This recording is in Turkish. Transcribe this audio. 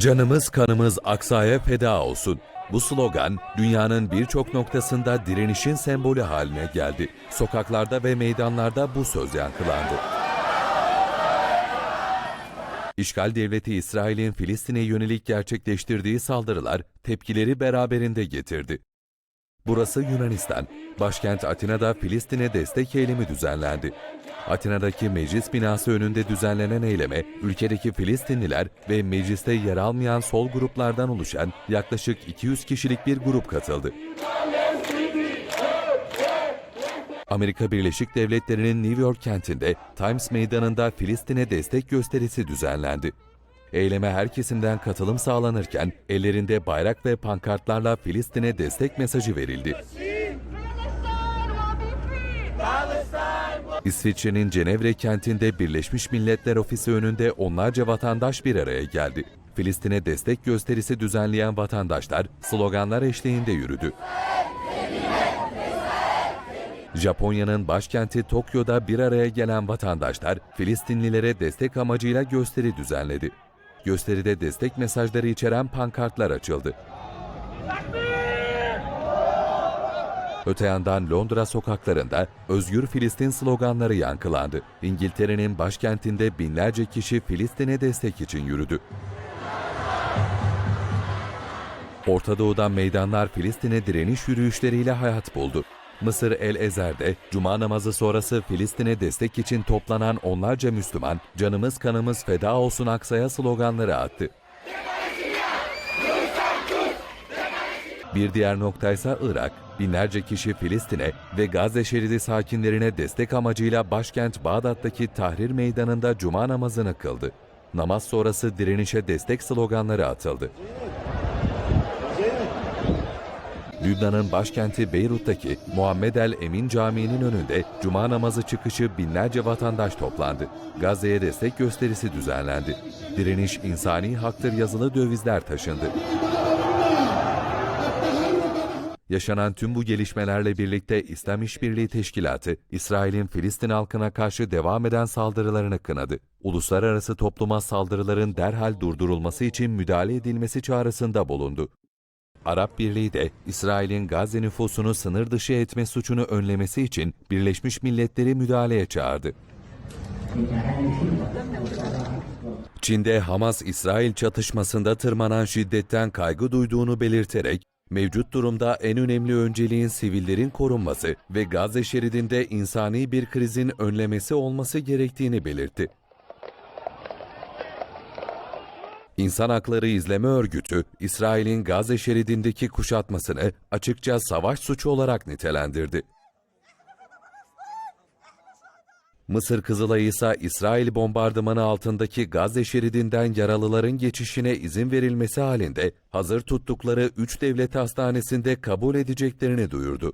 Canımız kanımız aksaya feda olsun. Bu slogan dünyanın birçok noktasında direnişin sembolü haline geldi. Sokaklarda ve meydanlarda bu söz yankılandı. İşgal devleti İsrail'in Filistin'e yönelik gerçekleştirdiği saldırılar tepkileri beraberinde getirdi. Burası Yunanistan. Başkent Atina'da Filistin'e destek eylemi düzenlendi. Atina'daki meclis binası önünde düzenlenen eyleme, ülkedeki Filistinliler ve mecliste yer almayan sol gruplardan oluşan yaklaşık 200 kişilik bir grup katıldı. Amerika Birleşik Devletleri'nin New York kentinde Times Meydanı'nda Filistin'e destek gösterisi düzenlendi. Eyleme her kesimden katılım sağlanırken ellerinde bayrak ve pankartlarla Filistin'e destek mesajı verildi. İsviçre'nin Cenevre kentinde Birleşmiş Milletler Ofisi önünde onlarca vatandaş bir araya geldi. Filistin'e destek gösterisi düzenleyen vatandaşlar sloganlar eşliğinde yürüdü. Japonya'nın başkenti Tokyo'da bir araya gelen vatandaşlar Filistinlilere destek amacıyla gösteri düzenledi. Gösteride destek mesajları içeren pankartlar açıldı. Öte yandan Londra sokaklarında Özgür Filistin sloganları yankılandı. İngiltere'nin başkentinde binlerce kişi Filistin'e destek için yürüdü. Orta Doğu'dan meydanlar Filistin'e direniş yürüyüşleriyle hayat buldu. Mısır El Ezer'de Cuma namazı sonrası Filistin'e destek için toplanan onlarca Müslüman, canımız kanımız feda olsun aksaya sloganları attı. Bir diğer noktaysa Irak. Binlerce kişi Filistin'e ve Gazze şeridi sakinlerine destek amacıyla başkent Bağdat'taki Tahrir Meydanı'nda cuma namazını kıldı. Namaz sonrası direnişe destek sloganları atıldı. Lübnan'ın başkenti Beyrut'taki Muhammed el Emin Camii'nin önünde cuma namazı çıkışı binlerce vatandaş toplandı. Gazze'ye destek gösterisi düzenlendi. Direniş insani haktır yazılı dövizler taşındı. Yaşanan tüm bu gelişmelerle birlikte İslam İşbirliği Teşkilatı, İsrail'in Filistin halkına karşı devam eden saldırılarını kınadı. Uluslararası topluma saldırıların derhal durdurulması için müdahale edilmesi çağrısında bulundu. Arap Birliği de İsrail'in Gazze nüfusunu sınır dışı etme suçunu önlemesi için Birleşmiş Milletleri müdahaleye çağırdı. Çin'de Hamas-İsrail çatışmasında tırmanan şiddetten kaygı duyduğunu belirterek, mevcut durumda en önemli önceliğin sivillerin korunması ve Gazze şeridinde insani bir krizin önlemesi olması gerektiğini belirtti. İnsan Hakları İzleme Örgütü, İsrail'in Gazze şeridindeki kuşatmasını açıkça savaş suçu olarak nitelendirdi. Mısır Kızılayı ise İsrail bombardımanı altındaki Gazze şeridinden yaralıların geçişine izin verilmesi halinde hazır tuttukları 3 devlet hastanesinde kabul edeceklerini duyurdu.